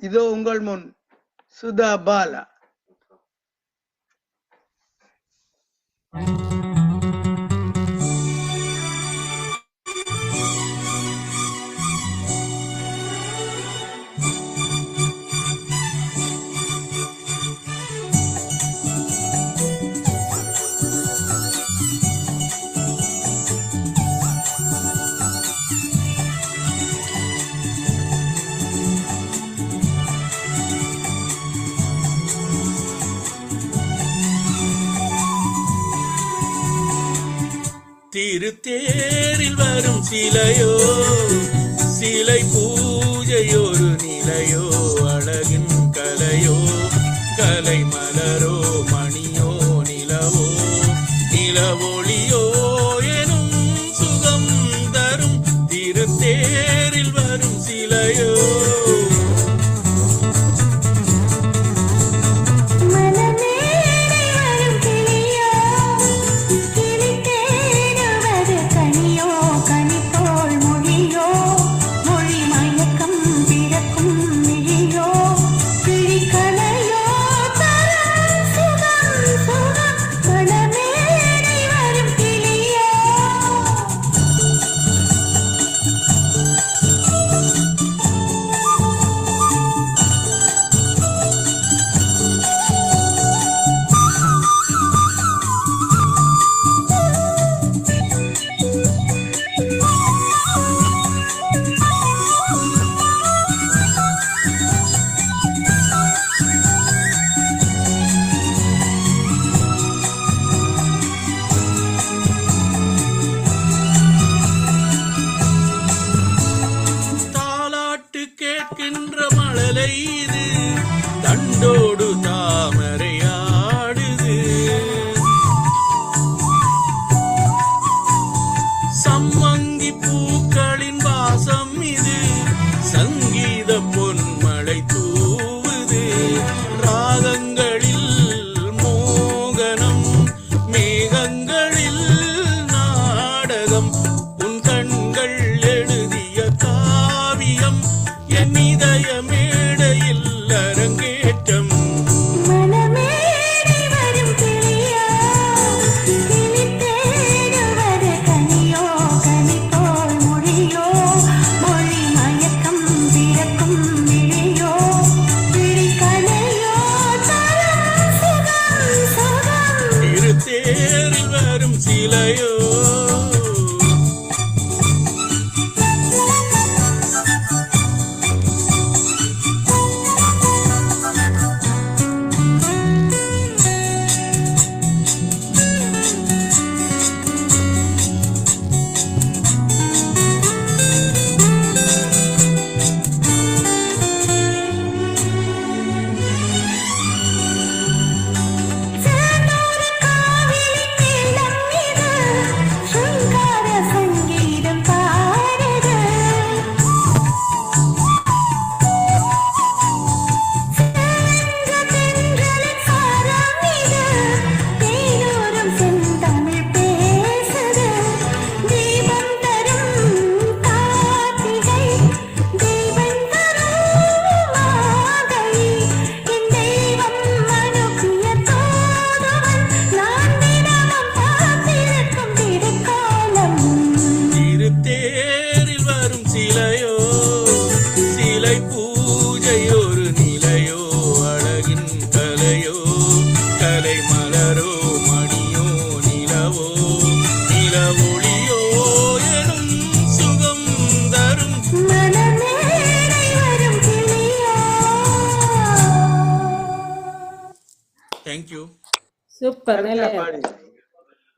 இதோ உங்கள் முன் சுதா பாலா திருத்தேரில் வரும் சிலையோ சிலை பூஜையொரு நிலையோ.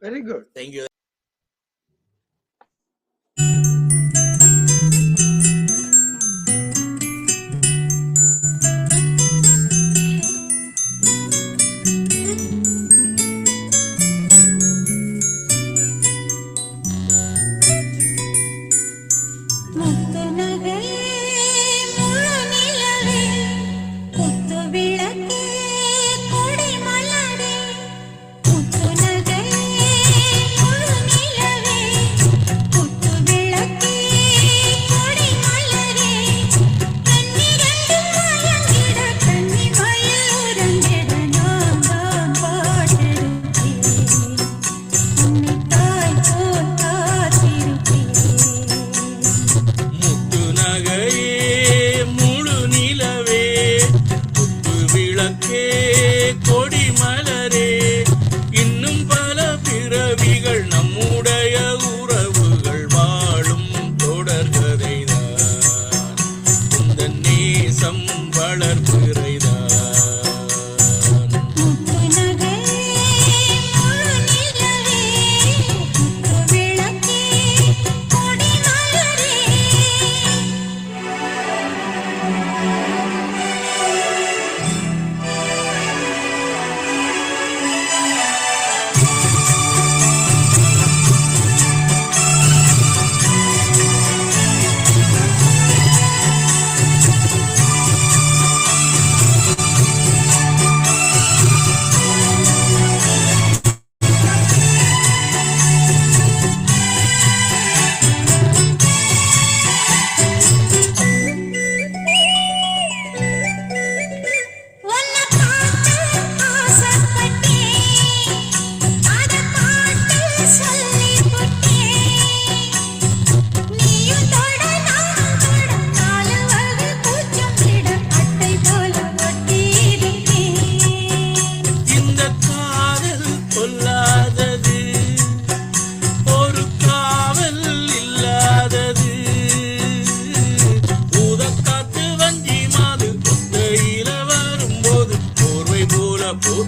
Very good. Thank you.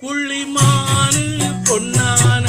புள்ளிமானு பொன்னான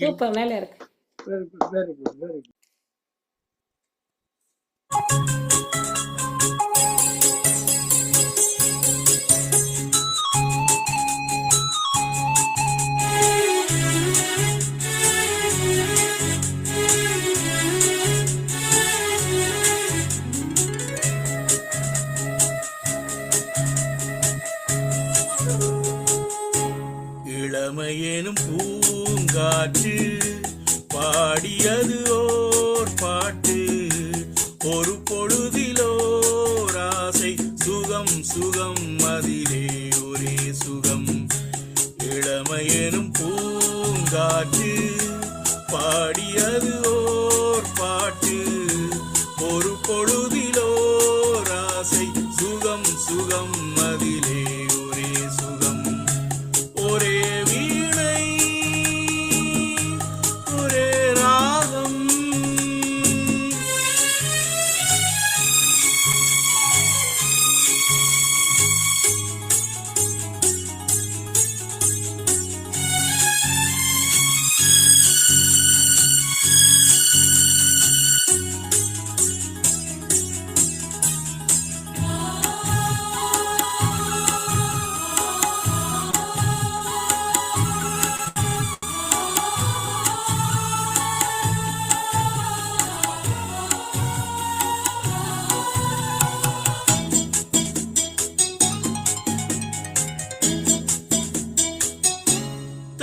சூப்பர் மேல இருக்கு. Very good very good very good பொம்மையனும் பூங்காற்று பாடியது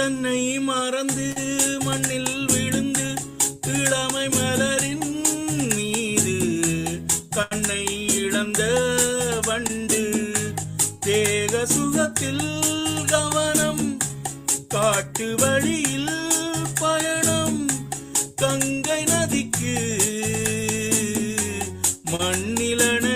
தன்னை மறந்து மண்ணில் விழுந்து இளமை மலரின் மீது கண்ணை இழந்த வண்டு தேக சுகத்தில் கவனம் காட்டு வழியில் பயணம் கங்கை நதிக்கு மண்ணிலன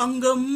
அங்கம்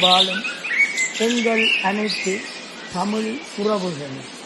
வாழும் பெண்கள் அனைத்து தமிழ் உறவுகளும்.